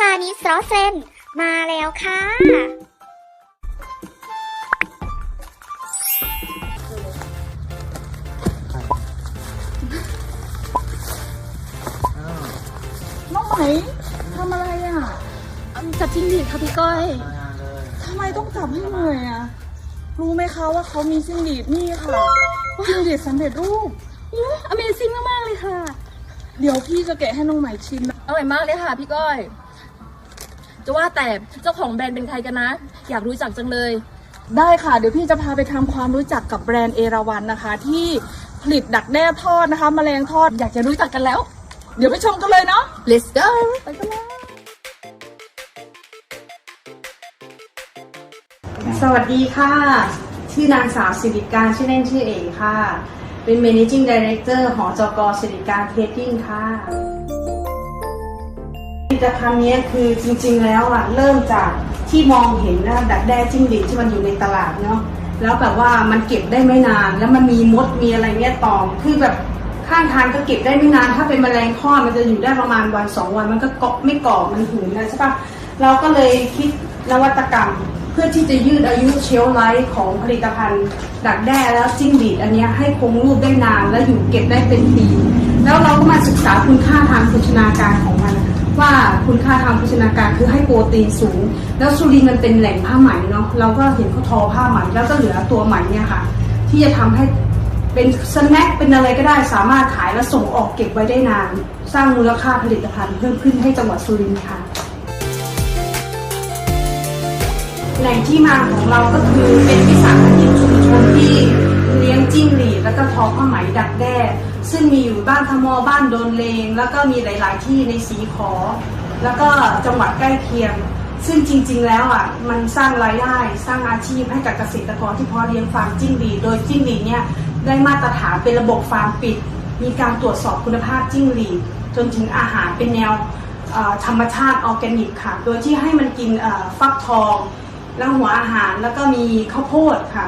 ฮานิสรอเซนมาแล้วค่ะ น้องไหมทำอะไรอะจับจิ้งหรีดค่ะพี่ก้อยทำไมต้องจับให้เหนื่อยอะ รู้ไหมคะว่าเขามีจิ้งหรีดนี่ค่ะจิ้งหรีดสำเร็จรูป Amazing มากๆเลยค่ะ เดี๋ยวพี่จะแกะให้น้องไหมชิมนะอร่อยมากเลยค่ะพี่ก้อย จะว่าแต่เจ้าของแบรนด์เป็นใครกันนะ อยากรู้จักจังเลย ได้ค่ะ เดี๋ยวพี่จะพาไปทำความรู้จักกับแบรนด์เอราวันนะคะ ที่ผลิตดักแด้ทอดนะคะมแมลงทอดอยากจะรู้จักกันแล้ว เดี๋ยวไปชมกันเลยเนาะ Let's go ไปกันเลยสวัสดีค่ะ ชื่อนางสาวสิริการชื่อเล่นชื่อเอกค่ะ เป็น managing director หอจกสิริการเทรดดิ้งค่ะ ผลิตภัณฑ์นี้คือจริงๆแล้วอะเริ่มจากที่มองเห็นนะดักแด้จิ้งหรีดที่มันอยู่ในตลาดเนาะแล้วแบบว่ามันเก็บได้ไม่นาน แล้วมันมีมดมีอะไรเงี้ยตอมคือแบบข้างทางก็เก็บได้ไม่นาน ถ้าเป็นแมลงทอมันจะอยู่ได้ประมาณวันสองวัน มันก็เกาะไม่เกรอบมันหืนนะใช่ปะเราก็เลยคิดนวัตกรรมเพื่อที่จะยืดอายุเชลฟ์ไลฟ์ของผลิตภัณฑ์ ดักแด้แล้วจิ้งหรีดอันนี้ให้คงรูปได้นานและอยู่เก็บได้เป็นปี แล้วเราก็มาศึกษาคุณค่าทางโภชนาการของมัน ว่าคุณค่าทางโภชนาการคือให้โปรตีนสูง แล้วสุรินมันเป็นแหล่งผ้าไหมเนาะเราก็เห็นเขาทอผ้าไหมแล้วก็เหลือตัวไหมเนี่ยค่ะ ที่จะทำให้เป็นสแน็คเป็นอะไรก็ได้สามารถขายและส่งออกเก็บไว้ได้นาน สร้างมูลค่าผลิตภัณฑ์เพิ่มขึ้นให้จังหวัดสุรินทร์ค่ะ แหล่งที่มาของเราก็คือเป็นวิสาหกิจชุมชนที่เลี้ยงจิ้งหรีด แล้วก็ทอผ้าไหมดักแด้ ซึ่งมีอยู่บ้านทมบ้านโดนเลง แล้วก็มีหลาย ๆ ที่ในสีขอ แล้วก็จังหวัดใกล้เคียง ซึ่งจริง ๆ แล้วอะมันสร้างรายได้สร้างอาชีพให้กับเกษตรกรที่เพาะเลี้ยงฟาร์มจิ้งหรีดโดยจิ้งหรีดเนี่ยได้มาตรฐานเป็นระบบฟาร์มปิด มีการตรวจสอบคุณภาพจิ้งหรีดจนถึงอาหารเป็นแนวธรรมชาติออร์แกนิกค่ะ โดยที่ให้มันกินฟักทอง แล้วหัวอาหารแล้วก็มีข้าวโพดค่ะ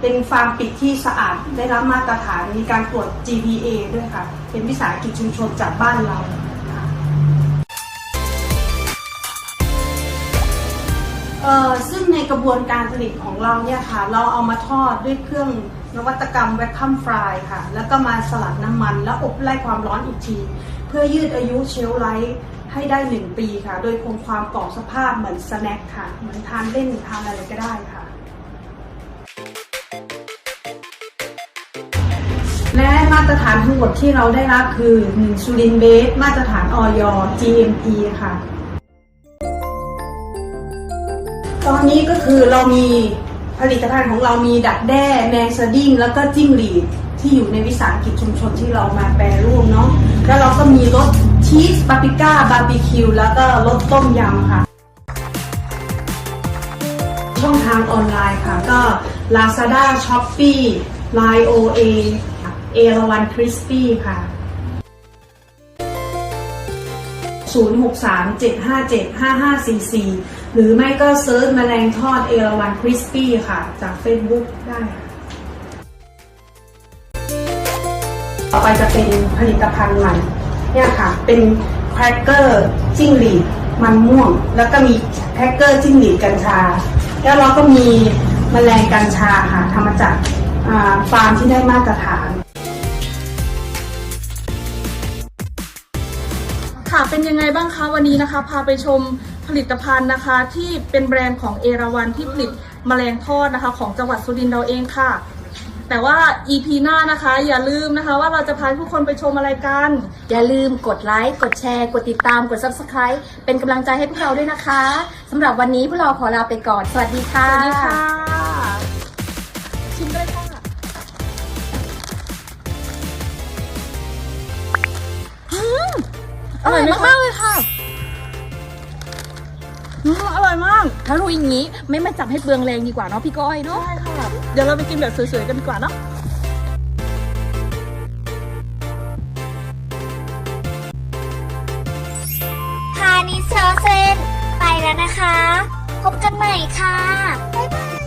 เป็นฟาร์มปิดที่สะอาดได้รับมาตรฐานมีการตรวจ GPA ด้วยค่ะ เป็นวิสาหกิจชุมชนจากบ้านเราค่ะเอ่อซึ่งในกระบวนการผลิตของเราเนี่ยค่ะ เราเอามาทอดด้วยเครื่องนวัตกรรมแวคคัมฟรายค่ะ แล้วก็มาสลัดน้ำมัน แล้วอบไล่ความร้อนอีกที เพื่อยืดอายุเชลฟ์ไลฟ์ให้ได้หนึ่งปีค่ะ โดยคงความกรอบสภาพเหมือนสแน็คค่ะ เหมือนทานเล่นทานอะไรก็ได้ค่ะ และมาตรฐานทั้งหมดที่เราได้รับคือ1ซูรินเบสมาตรฐานออย GMP ค่ะ ตอนนี้ก็คือเรามีผลิตภัณฑ์ของเรามีดักแด้แมงสดิ้งแล้วก็จิ้งหรีดที่อยู่ในวิสาหกิจชุมชนที่เรามาแปรรูปเนาะแล้วเราก็มีรสชีสปาปริก้าบาร์บีคิวแล้วก็รสต้มยำค่ะ ช่องทางออนไลน์ค่ะ ก็ Lazada Shopee Line OA เอราวันคริสปี้ค่ะ 0637575544 หรือไม่ก็เซิร์ชแมลงทอดเอราวันคริสปี้ค่ะ จาก Facebook ได้ ต่อไปจะเป็นผลิตภัณฑ์ใหม่เนี่ยค่ะ เป็นแครกเกอร์จิ้งหรีดมันม่วง แล้วก็มีแครกเกอร์จิ้งหรีดกัญชา แล้วเราก็มีแมลงกัญชาค่ะทำมาจากฟาร์มที่ได้มาตรฐาน ค่ะเป็นยังไงบ้างคะวันนี้นะคะ พาไปชมผลิตภัณฑ์นะคะ ที่เป็นแบรนด์ของเอราวันที่ผลิตแมลงทอดนะคะ ของจังหวัดสุรินทร์เราเองค่ะ แต่ว่า EP หน้านะคะ อย่าลืมนะคะ ว่าเราจะพาทุกคนไปชมอะไรกัน อย่าลืมกดไลค์ กดแชร์ กดติดตาม กด Subscribe เป็นกำลังใจให้พวกเราด้วยนะคะสำหรับวันนี้พวกเราขอลาไปก่อน สวัสดีค่ะ สวัสดีค่ะ ชิมได้ค่ะ อร่อยมากๆเลยค่ะอืมอร่อยมาก ถ้ารู้อย่างนี้ไม่มาจับให้เปลืองแรงดีกว่าเนาะพี่ก้อยเนาะ ใช่ค่ะ เดี๋ยวเราไปกินแบบสวยๆกันดีกว่าเนาะฮานิสรอเซนไปแล้วนะคะ พบกันใหม่ค่ะ บ๊ายบาย